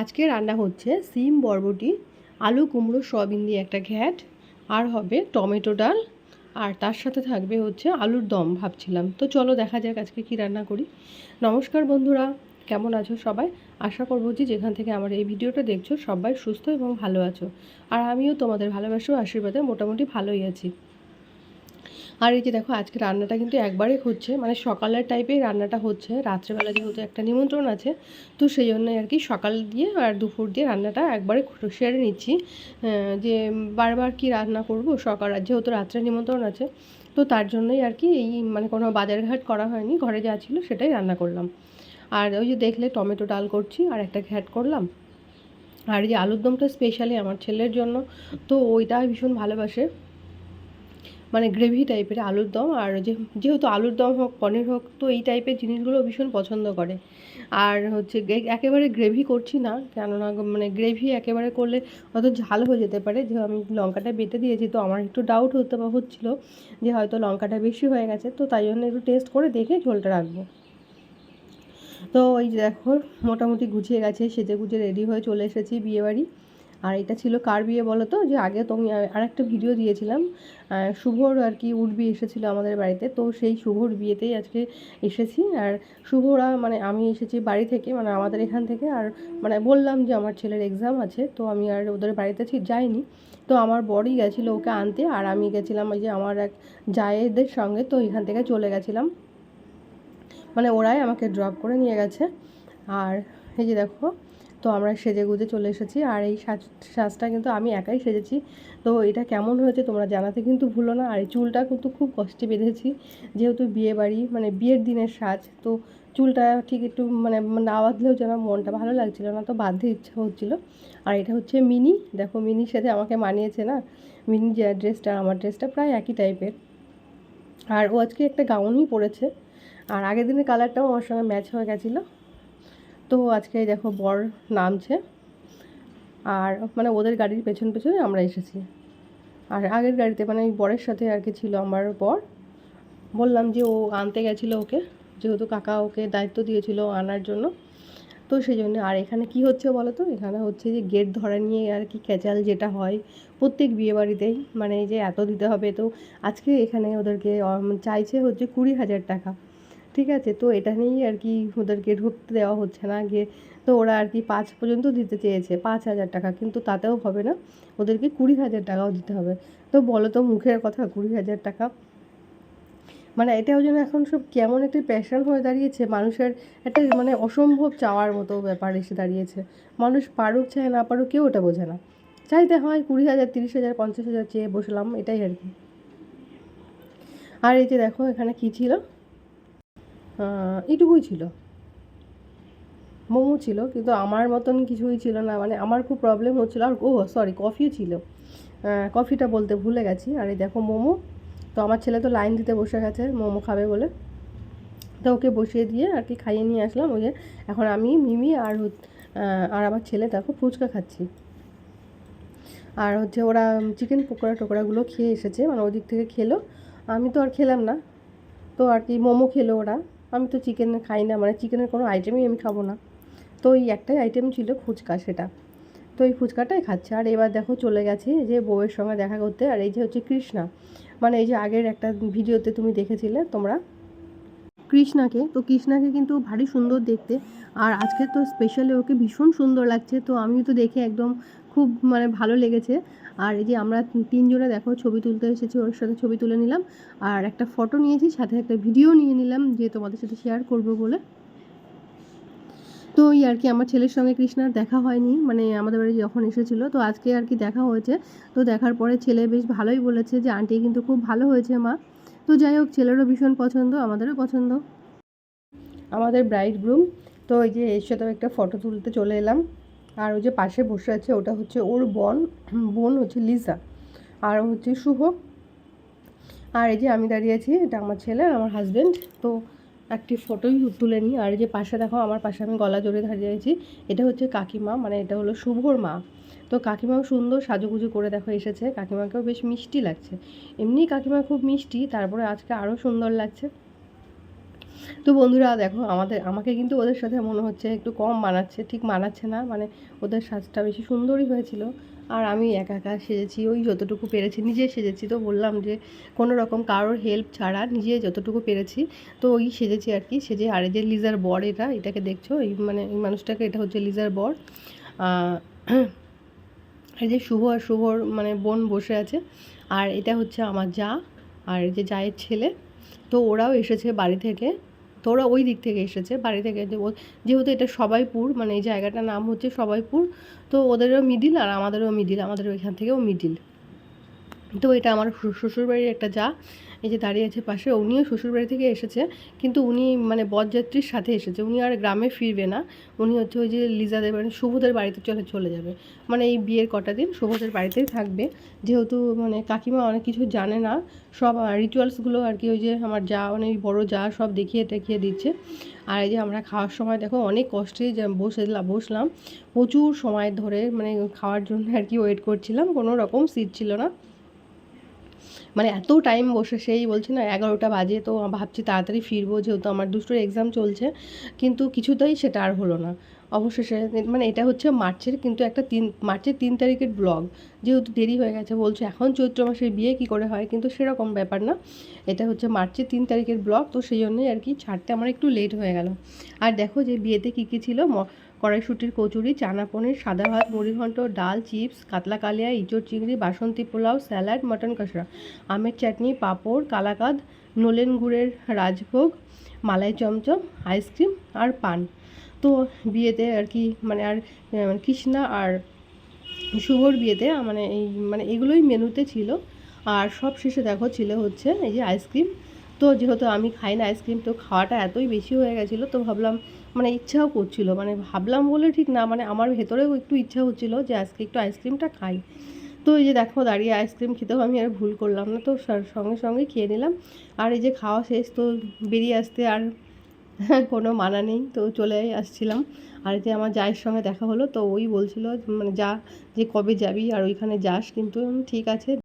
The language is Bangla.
আজকে রান্না হচ্ছে সিম বরবটি, আলু, কুমড়ো, সয়াবিন দিয়ে একটা ঘ্যাট, আর হবে টমেটো ডাল, আর তার সাথে থাকবে হচ্ছে আলুর দম ভাবছিলাম। তো চলো দেখা যাক আজকে কি রান্না করি। নমস্কার বন্ধুরা, কেমন আছো সবাই? আশা করব যে যেখান থেকে আমার এই ভিডিওটা দেখছ সবাই সুস্থ এবং ভালো আছো। আর আমিও তোমাদের ভালোবাসা আশীর্বাদে মোটামুটি ভালোই আছি। আর এই যে দেখো, আজকে রান্নাটা কিন্তু একবারে হচ্ছে। মানে সকালের টাইপের রান্নাটা হচ্ছে। রাত্রেবেলা যেহেতু একটা নিমন্ত্রণ আছে, তো সেই জন্যই আর কি সকাল দিয়ে আর দুপুর দিয়ে রান্নাটা একবারে সেরে নিচ্ছি। যে বারবার কি রান্না করব সকাল, আর যেহেতু রাত্রে নিমন্ত্রণ আছে, তো তার জন্যই আর কি এই মানে কোনো বাজারঘাট করা হয়নি, ঘরে যা ছিল সেটাই রান্না করলাম। আর ওই যে দেখলে টমেটো ডাল করছি, আর একটা ঘ্যাট করলাম। আর এই যে আলুর দমটা স্পেশালি আমার ছেলের জন্য, তো ওইটা ভীষণ ভালোবাসে। মানে গ্রেভি টাইপের আলুর দম আর যেহেতু আলুর দম হোক, পনির হোক, তো এই টাইপের জিনিসগুলো ভীষণ পছন্দ করে। আর হচ্ছে একেবারে গ্রেভি করছি না, কেননা মানে গ্রেভি একেবারে করলে হয়তো ঝাল হয়ে যেতে পারে। যে আমি লঙ্কাটা বেটে দিয়েছি, তো আমার একটু ডাউট হতে হচ্ছিল যে হয়তো লঙ্কাটা বেশি হয়ে গেছে, তো তাই জন্য একটু টেস্ট করে দেখে ঝোলটা রাখব। তো ওই দেখো, মোটামুটি গুছিয়ে গেছে সেজে গুজে রেডি হয়ে চলে এসেছি বিয়েবাড়ি। আর এটা ছিল কার বিয়ে বলো তো? যে আগে তো আমি আরেকটা ভিডিও দিয়েছিলাম। শুভর আর কি উঠবি এসেছিল আমাদের বাড়িতে। তো সেই শুভর বিয়েতেই আজকে এসেছি। আর শুভরা মানে আমি এসেছি বাড়ি থেকে মানে আমাদের এখান থেকে। আর মানে বললাম যে আমার ছেলের এক্সাম আছে, তো আমি আর ওদের বাড়িতে যাইনি। তো আমার বড়ই গেছিল ওকে আনতে, আর আমি গেছিলাম ওই যে আমার এক জায়েদের সঙ্গে, তো এখান থেকে চলে গেছিলাম। মানে ওরাই আমাকে ড্রপ করে নিয়ে গেছে। আর এই যে দেখো তো আমরা সেজে গুজে চলে এসেছি আর এই সাজ, সাজটা কিন্তু আমি একাই সেজেছি। তো এটা কেমন হয়েছে তোমরা জানাতে কিন্তু ভুলো না। আর এই চুলটা কিন্তু খুব কষ্টে বেঁধেছি। যেহেতু বিয়ে বাড়ি মানে বিয়ের দিনের সাজ, তো চুলটা ঠিক একটু মানে না বাঁধলেও যেন মনটা ভালো লাগছিল না, তো বাঁধতে ইচ্ছা হচ্ছিল। আর এটা হচ্ছে মিনি। দেখো মিনির সাথে আমাকে মানিয়েছে না? মিনি যে ড্রেসটা, আমার ড্রেসটা প্রায় একই টাইপের। আর ও আজকে একটা গাউনই পরেছে। আর আগের দিনের কালারটাও আমার সঙ্গে ম্যাচ হয়ে গেছিল। তো আজকে দেখো বর নামছে। আর মানে ওদের গাড়ির পেছন পেছনে আমরা এসেছি। আর আগের গাড়িতে মানে বরের সাথে আর কি ছিল আমার বর। বললাম যে ও আনতে গেছিল ওকে, যেহেতু কাকা ওকে দায়িত্ব দিয়েছিল আনার জন্য। তো সেই জন্য, আর এখানে কি হচ্ছে বলো তো এখানে হচ্ছে যে গেট ধরা নিয়ে আর কি ক্যাচাল যেটা হয়, প্রত্যেক বিয়ে বাড়িতেই। মানে যে এত দিতে হবে তো আজকে এখানে ওদেরকে চাইছে হচ্ছে কুড়ি হাজার টাকা। ঠিক আছে, তো এটা নিয়েই আর কি ওদেরকে ঢুকতে দেওয়া হচ্ছে না, গিয়ে তো ওরা আর কি পাঁচ পর্যন্ত দিতে চেয়েছে, পাঁচ হাজার টাকা, কিন্তু তাতেও হবে না, ওদেরকে কুড়ি হাজার টাকাও দিতে হবে। তো বলো তো মুখের কথা, কুড়ি হাজার টাকা। মানে এটাও যেন এখন সব কেমন একটি প্যাশন হয়ে দাঁড়িয়েছে, মানুষের একটা মানে অসম্ভব চাওয়ার মতো ব্যাপার এসে দাঁড়িয়েছে। মানুষ পারুক চায় না পারুক, কেউ ওটা বোঝে না। চাইতে হয় কুড়ি হাজার, তিরিশ হাজার, পঞ্চাশ হাজার চেয়ে বসলাম, এটাই আর কি। আর এই যে দেখো এখানে কী ছিল? এটুকুই ছিল। মোমো ছিল, কিন্তু আমার মতন কিছুই ছিল না। মানে আমার খুব প্রবলেম হচ্ছিল। আর ও সরি কফিও ছিল। কফিটা বলতে ভুলে গেছি। আর এই দেখো মোমো। তো আমার ছেলে তো লাইন দিতে বসে গেছে, মোমো খাবে বলে। তো ওকে বসিয়ে দিয়ে আর কি খাইয়ে নিয়ে আসলাম। ওই যে এখন আমি, মিমি আর আর আমার ছেলে দেখো ফুচকা খাচ্ছি। আর হচ্ছে ওরা চিকেন পকোড়া টোকরাগুলো খেয়ে এসেছে। মানে ওদিক থেকে খেলো। আমি তো আর খেলাম না। তো আর কি মোমো খেলো ওরা। আমি তো চিকেন খাই না মানে চিকেনের কোনো আইটেমই আমি খাব না। তো এই একটাই আইটেম ছিল ফুচকা সেটা। তো এই ফুচকাটাই খাচ্ছে। আর এবার দেখো চলে গেছে যে বউয়ের সঙ্গে দেখা করতে। আর এই যে হচ্ছে কৃষ্ণা। মানে এই যে আগের একটা ভিডিওতে তুমি দেখেছিলে, তোমরা কৃষ্ণাকে, তো কৃষ্ণাকে কিন্তু ভারী সুন্দর দেখতে। আর আজকে তো স্পেশালি ওকে ভীষণ সুন্দর লাগছে, তো আমি তো দেখে একদম খুব মানে ভালো লেগেছে। আর এই যে আমরা তিনজনে দেখো, ছবি তুলতে এসেছি, ওর সাথে ছবি তুলে নিলাম। আর একটা ফটো নিয়েছি, সাথে একটা ভিডিও নিয়ে নিলাম, যে তোমাদের সাথে শেয়ার করব বলে। তো ওই আর কি, আমার ছেলের সঙ্গে কৃষ্ণার দেখা হয়নি মানে আমাদের বাড়ি যখন এসেছিল, তো আজকে আর কি দেখা হয়েছে। তো দেখার পরে ছেলে বেশ ভালোই বলেছে যে, আন্টি কিন্তু খুব ভালো হয়েছে মা। তো যাই হোক, ছেলেরও ভীষণ পছন্দ, আমাদেরও পছন্দ। আমাদের ব্রাইড গ্রুম তো ওই যে এর সাথেও একটা ফটো তুলতে চলে এলাম। আর ওই যে পাশে বসে আছে, ওটা হচ্ছে ওর বোন বোন হচ্ছে লিজা আর হচ্ছে শুভ। আর এই যে আমি দাঁড়িয়ে আছি, এটা আমার ছেলে আর আমার হাজব্যান্ড তো একটি ফটোই তুলে নিই। আর এই যে পাশে দেখো, আমার পাশে আমি গলা জড়িয়ে দাঁড়িয়ে আছি, এটা হচ্ছে কাকিমা মানে এটা হলো শুভর মা। তো কাকিমাও সুন্দর সাজুগুজু করে দেখো এসেছে। কাকিমাকেও বেশ মিষ্টি লাগছে। এমনি কাকিমা খুব মিষ্টি, তারপরে আজকে আরও সুন্দর লাগছে। তো বন্ধুরা দেখো, আমাদের, আমাকে কিন্তু ওদের সাথে মনে হচ্ছে একটু কম মানাচ্ছে, ঠিক মানাচ্ছে না। মানে ওদের সাজটা বেশি সুন্দরই হয়েছিল। আর আমি একা একা সেজেছি, ওই যতটুকু পেরেছি, নিজে সেজেছি। তো বললাম যে কোনো রকম কারোর হেল্প ছাড়া নিজে যতটুকু পেরেছি, তো ওই সেজেছি আর কি। সেজে আর এই যে লিজার বর এটা, এটাকে দেখছ? এই মানে এই মানুষটাকে, এটা হচ্ছে লিজার বর। এই যে শুভ আর শুভর মানে বোন বসে আছে। আর এটা হচ্ছে আমার যা, আর যে জায়ের ছেলে। তো ওরাও এসেছে বাড়ি থেকে। তো ওরা ওই দিক থেকে এসেছে বাড়ি থেকে। যেহেতু এটা সবাইপুর মানে এই জায়গাটার নাম হচ্ছে সবাইপুর, তো ওদেরও মিডিল আর আমাদেরও মিডিল, আমাদের ওইখান থেকেও মিডিল। তো এটা আমার শ্বশুরবাড়ির একটা যা। এই যে দাঁড়িয়ে আছে পাশে, উনিও শ্বশুরবাড়ি থেকে এসেছে, কিন্তু উনি মানে বরযাত্রীর সাথে এসেছে। উনি আর গ্রামে ফিরবে না, উনি হচ্ছে ওই যে লিজাদের মানে শুভদের বাড়িতে চলে চলে যাবে। মানে এই বিয়ের কটা দিন শুভদের বাড়িতেই থাকবে। যেহেতু মানে কাকিমা অনেক কিছু জানে না, সব রিচুয়ালসগুলো আর কি ওই যে আমার যা অনেক বড় যা সব দেখিয়ে টেখিয়ে দিচ্ছে। আর এই যে আমরা খাওয়ার সময় দেখো অনেক কষ্টে বসে বসলাম। প্রচুর সময় ধরে মানে খাওয়ার জন্য আর কি ওয়েট করছিলাম, কোনো রকম সিট ছিল না। মানে এত টাইম বসে, সেই বলছি না, এগারোটা বাজে তো ভাবছি তাড়াতাড়ি ফিরবো, যেহেতু আমার দুটোর এক্সাম চলছে। কিন্তু কিছুতেই সেটা আর হলো না। অবশেষে মানে এটা হচ্ছে মার্চের কিন্তু একটা তিন, মার্চের তিন তারিখের ব্লগ যেহেতু দেরি হয়ে গেছে, বলছো এখন চৈত্র মাসের বিয়ে, কী করে হয়? কিন্তু সেরকম ব্যাপার না। এটা হচ্ছে মার্চের তিন তারিখের ব্লগ তো সেই জন্যই আর কি ছাড়তে আমার একটু লেট হয়ে গেল। আর দেখো যে বিয়েতে কী কী ছিল কড়াইশুটির কচুরি, চানা পনির, সাদা ভাত, মুড়িঘণ্ট, ডাল, চিপস, কাতলা কালিয়া, ইঁচড় চিংড়ি, বাসন্তী পোলাও, স্যালাড, মটন কষা আমের চাটনি, পাঁপড়, কালাকাদ, নলেন গুড়ের রাজভোগ, মালাই চমচম, আইসক্রিম আর পান। তো বিয়েতে আর কি মানে আর কৃষ্ণা আর শুভর বিয়েতে মানে এই মানে এগুলোই মেনুতে ছিল। আর সব শেষে দেখো ছিল হচ্ছে এই যে আইসক্রিম। তো যেহেতু আমি খাই না, আইসক্রিম তো খাওয়াটা এতই বেশি হয়ে গেছিল, তো ভাবলাম মানে ইচ্ছাও করছিল মানে ভাবলাম বলে ঠিক না মানে আমার ভেতরেও একটু ইচ্ছা হচ্ছিল যে আজকে একটু আইসক্রিমটা খাই। তো এই যে দেখো দাঁড়িয়ে আইসক্রিম খেতেও আমি আর ভুল করলাম না, তো সঙ্গে সঙ্গে খেয়ে নিলাম। আর এই যে খাওয়া শেষ, তো বেরিয়ে আসতে আর কোনো মানা নেই, তো চলে আসছিলাম। আর যে আমার জায়ের সঙ্গে দেখা হলো, তো ওই বলছিল মানে যা, যে কবে যাবি আর ওইখানে যাস, কিন্তু ঠিক আছে।